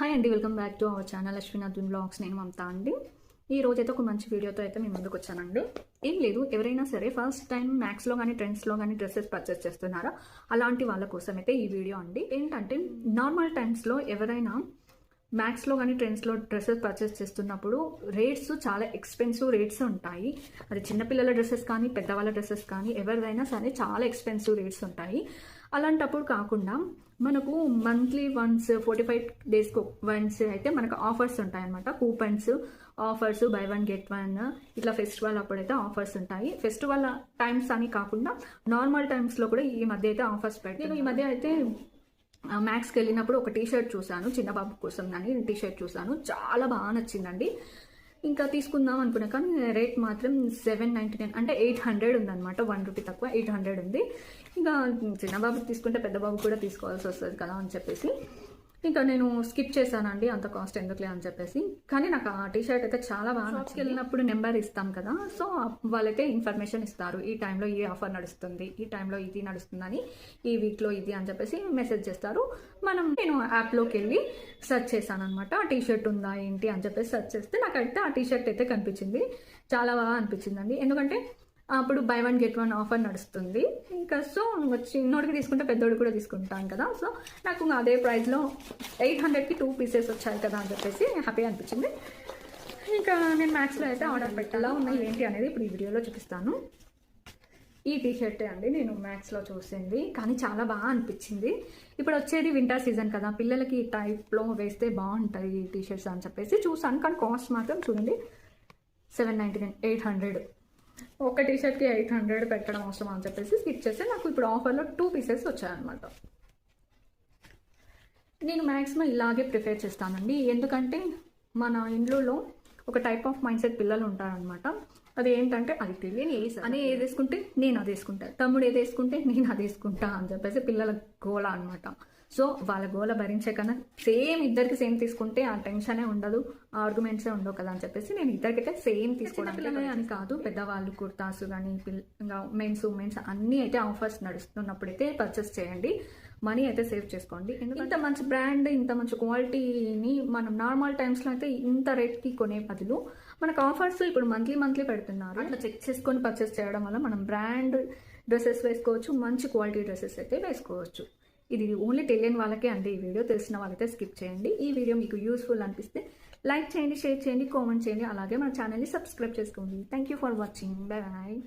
Hi అండి welcome back to our channel అశ్వినాథున్ blogs నేను మమతా అండి. ఈ రోజైతే ఒక మంచి వీడియోతో అయితే మీ ముందుకు వచ్చానండి. ఏం లేదు ఎవరైనా సరే ఫస్ట్ టైం మ్యాక్స్లో కానీ ట్రెండ్స్లో కానీ డ్రెస్సెస్ పర్చేస్ చేస్తున్నారా? అలాంటి వాళ్ళ కోసం అయితే ఈ వీడియో అండి. ఏంటంటే నార్మల్ టైమ్స్లో ఎవరైనా మ్యాక్స్లో కానీ ట్రెండ్స్లో డ్రెస్సెస్ పర్చేస్ చేస్తున్నప్పుడు రేట్స్ చాలా ఎక్స్పెన్సివ్ రేట్స్ ఉంటాయి. అది చిన్నపిల్లల డ్రెస్సెస్ కానీ పెద్దవాళ్ళ డ్రెస్సెస్ కానీ ఎవరిదైనా సరే చాలా ఎక్స్పెన్సివ్ రేట్స్ ఉంటాయి. అలాంటప్పుడు కాకుండా మనకు మంత్లీ వన్స్ ఫోర్టీ ఫైవ్ డేస్కి వన్స్ అయితే మనకు ఆఫర్స్ ఉంటాయి అనమాట coupons offers buy one get one ఇట్లా ఫెస్టివల్ అప్పుడైతే ఆఫర్స్ ఉంటాయి. ఫెస్టివల్ టైమ్స్ అని కాకుండా నార్మల్ టైమ్స్లో కూడా ఈ మధ్య అయితే ఆఫర్స్ పెట్టి నేను ఈ మధ్య అయితే మ్యాక్స్కి వెళ్ళినప్పుడు ఒక టీ షర్ట్ చూశాను. చిన్న బాబు కోసం అని టీ షర్ట్ చూశాను. చాలా బాగా నచ్చిందండి. ఇంకా తీసుకుందాం అనుకున్నా కానీ రేట్ మాత్రం సెవెన్ నైంటీ నైన్ అంటే ఎయిట్ హండ్రెడ్ ఉందన్నమాట. వన్ రూపీ తక్కువ ఎయిట్ హండ్రెడ్ ఉంది. ఇంకా చిన్న బాబుకి తీసుకుంటే పెద్ద బాబు కూడా తీసుకోవాల్సి వస్తుంది కదా అని చెప్పేసి. ఇంకా నేను స్కిప్ చేశానండి అంత కాస్ట్ ఎందుకులే అని చెప్పేసి. కానీ నాకు ఆ టీ షర్ట్ అయితే చాలా బాగా షాప్స్కి వెళ్ళినప్పుడు నెంబర్ ఇస్తాం కదా సో వాళ్ళైతే ఇన్ఫర్మేషన్ ఇస్తారు ఈ టైంలో ఈ ఆఫర్ నడుస్తుంది ఈ టైంలో ఇది నడుస్తుందని ఈ వీక్లో ఇది అని చెప్పేసి మెసేజ్ చేస్తారు. మనం నేను యాప్లోకి వెళ్ళి సెర్చ్ చేశాను అనమాట ఆ టీ షర్ట్ ఉందా ఏంటి అని చెప్పేసి సెర్చ్ చేస్తే నాకైతే ఆ టీ షర్ట్ అయితే కనిపించింది. చాలా బాగా అనిపించిందండి. ఎందుకంటే అప్పుడు buy one get one offer నడుస్తుంది. ఇంకా సో చిన్నోడికి తీసుకుంటే పెద్దోడు కూడా తీసుకుంటాను కదా. సో నాకు ఇంకా అదే ప్రైస్లో ఎయిట్ హండ్రెడ్కి టూ పీసెస్ వచ్చాయి కదా అని చెప్పేసి హ్యాపీ అనిపించింది. ఇంకా నేను మ్యాక్స్లో అయితే ఆర్డర్ పెట్టాలా ఉన్నాయి ఏంటి అనేది ఇప్పుడు ఈ వీడియోలో చూపిస్తాను. ఈ టీషర్టే అండి నేను మ్యాక్స్లో చూసింది. కానీ చాలా బాగా అనిపించింది. ఇప్పుడు వచ్చేది వింటర్ సీజన్ కదా. పిల్లలకి ఈ టైప్లో వేస్తే బాగుంటాయి ఈ టీ షర్ట్స్ అని చెప్పేసి చూసాను. కానీ కాస్ట్ మాత్రం చూడండి seven ninety nine eight hundred ఒక టీ షర్ట్కి ఎయిట్ హండ్రెడ్ పెట్టడం అవసరం అని చెప్పేసి స్కిప్ చేస్తే నాకు ఇప్పుడు ఆఫర్లో టూ పీసెస్ వచ్చాయన్నమాట. నేను మ్యాక్సిమం ఇలాగే ప్రిఫేర్ చేస్తానండి. ఎందుకంటే మన ఇండ్లలో ఒక టైప్ ఆఫ్ మైండ్ సెట్ పిల్లలు ఉంటారనమాట అది ఏంటంటే అది తెలియని అని ఏది వేసుకుంటే నేను అది వేసుకుంటా. తమ్ముడు ఏది వేసుకుంటే నేను అది వేసుకుంటా అని చెప్పేసి పిల్లల గోళ అనమాట సో వాళ్ళ గోల భరించే కన్నా సేమ్ ఇద్దరికి సేమ్ తీసుకుంటే ఆ టెన్షనే ఉండదు ఆర్గ్యుమెంట్సే ఉండవు కదా అని చెప్పేసి నేను ఇద్దరికైతే సేమ్ తీసుకోవడానికి అని కాదు పెద్దవాళ్ళు కుర్తాస్ కానీ పిల్ల మెన్స్ ఉమెన్స్ అన్నీ అయితే ఆఫర్స్ నడుస్తున్నప్పుడైతే పర్చేస్ చేయండి. మనీ అయితే సేవ్ చేసుకోండి. ఇంత మంచి బ్రాండ్ ఇంత మంచి క్వాలిటీని మనం నార్మల్ టైమ్స్లో అయితే ఇంత రేట్కి కొనే బదులు మనకు ఆఫర్స్ ఇప్పుడు మంత్లీ మంత్లీ పెడుతున్నారు. అట్లా చెక్ చేసుకొని పర్చేస్ చేయడం వల్ల మనం బ్రాండ్ డ్రెస్సెస్ వేసుకోవచ్చు మంచి క్వాలిటీ డ్రెస్సెస్ అయితే వేసుకోవచ్చు. ఇది ఓన్లీ తెలియని వాళ్ళకే అండి. ఈ వీడియో తెలిసిన వాళ్ళైతే స్కిప్ చేయండి. ఈ వీడియో మీకు యూస్ఫుల్ అనిపిస్తే లైక్ చేయండి షేర్ చేయండి కామెంట్ చేయండి. అలాగే మన ఛానల్ని సబ్స్క్రైబ్ చేసుకోండి. Thank you for watching bye bye